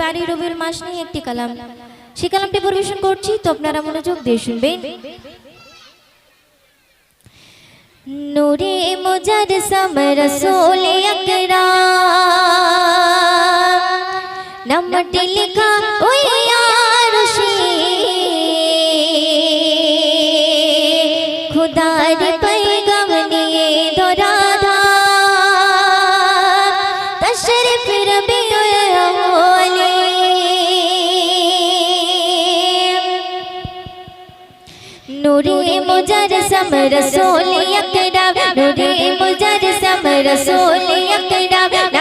বাড়ি রবির মাস নিয়ে একটি কালাম। সেই কালামটি পরিবেশন করছি, তো আপনারা মনোযোগ দিয়ে শুনবেন। নূরে মোজার সামর সোলে আকরাম নামটি লেখা ওই नूरे मुजर सम रसोल यकड़ा नूरे मुजर सम रसोल यकड़ा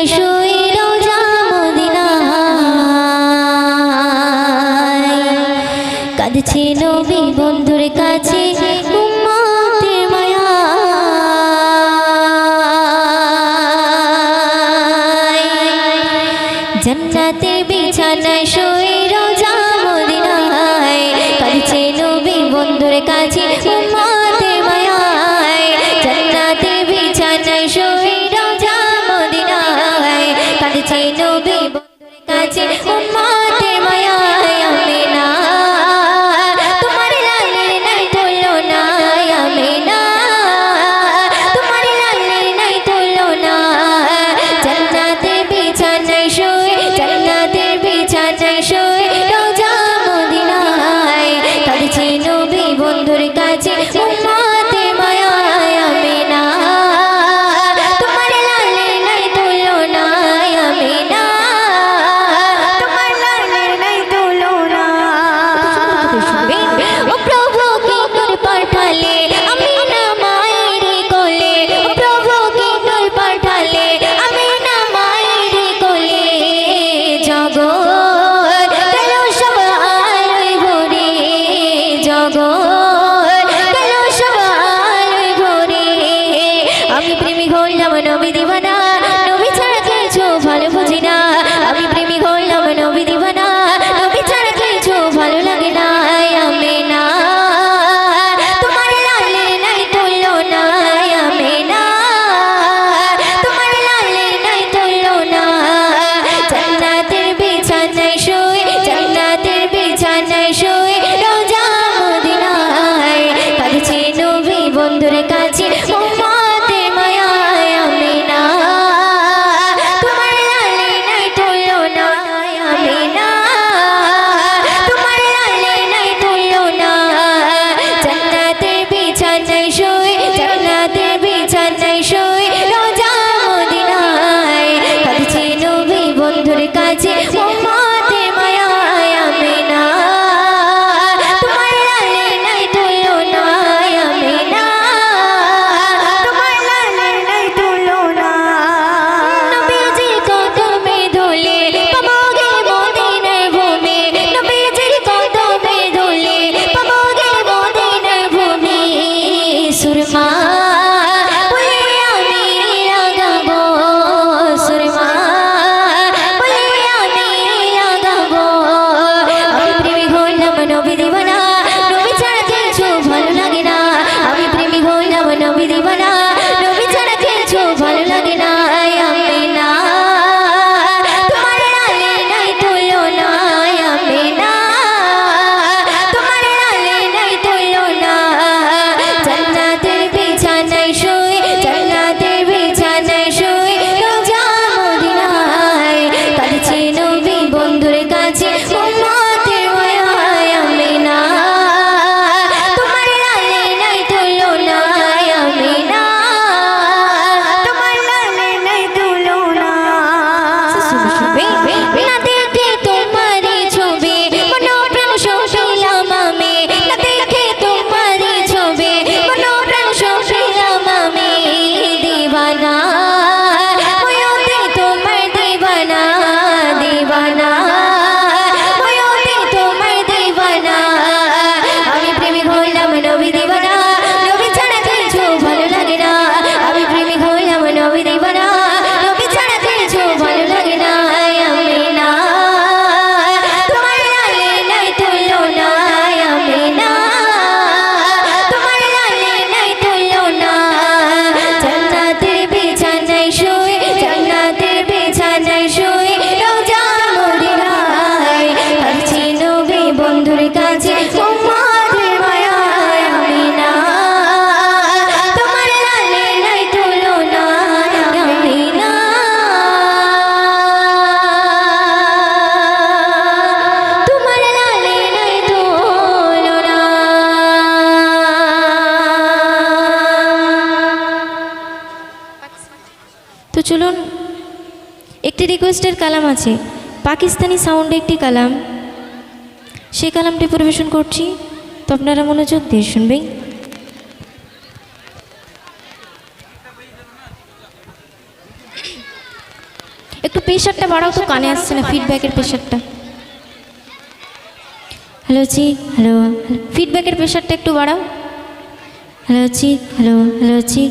Beijo! Dureka রিকোয়েস্টের কালাম আছে। পাকিস্তানি সাউন্ডে একটি কালাম। সেই কালামটি পরিবেশন করছি। তো আপনারা মনোযোগ দিয়ে শুনবেন। একটু প্রেশারটা বাড়াও তো, কানে আসছে না ফিডব্যাকের প্রেশারটা হ্যালো জি হ্যালো ফিডব্যাকের প্রেশারটা একটু বাড়াও। হ্যালো জি হ্যালো হ্যালো জি।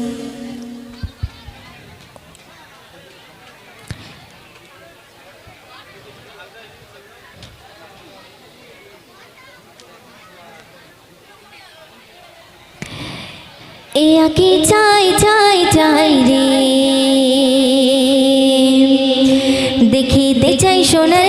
এ আঁকি চাই চাই চাই রে। দেখিতে চাই সোনার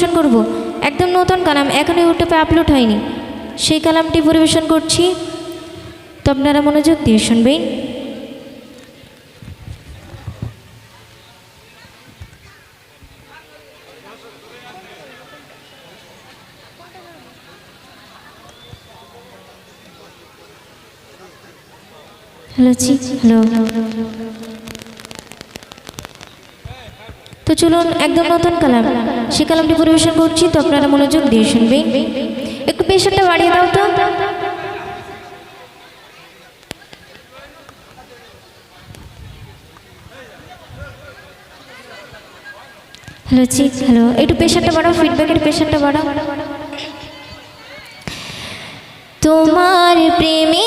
পরিবেশন করব। একদম নতুন কালাম এখনও ইউটিউবে আপলোড হয়নি। সেই কালামটি পরিবেশন করছি। তো আপনারা মনোযোগ দিয়ে শুনবেন। Hello hello. তো চলুন একদম নতুন কালাম। সে কালামটি পরিবেশন করছি, তো আপনারা মনোযোগ দিয়ে শুনবেন। একটু পেশেন্টটা বাড়িয়ে দাও তো। হ্যালো জি, হ্যালো। একটু পেশেন্টটা বাড়াও ফিডব্যাকের প্রেশারটা বাড়াও। তোমার প্রেমে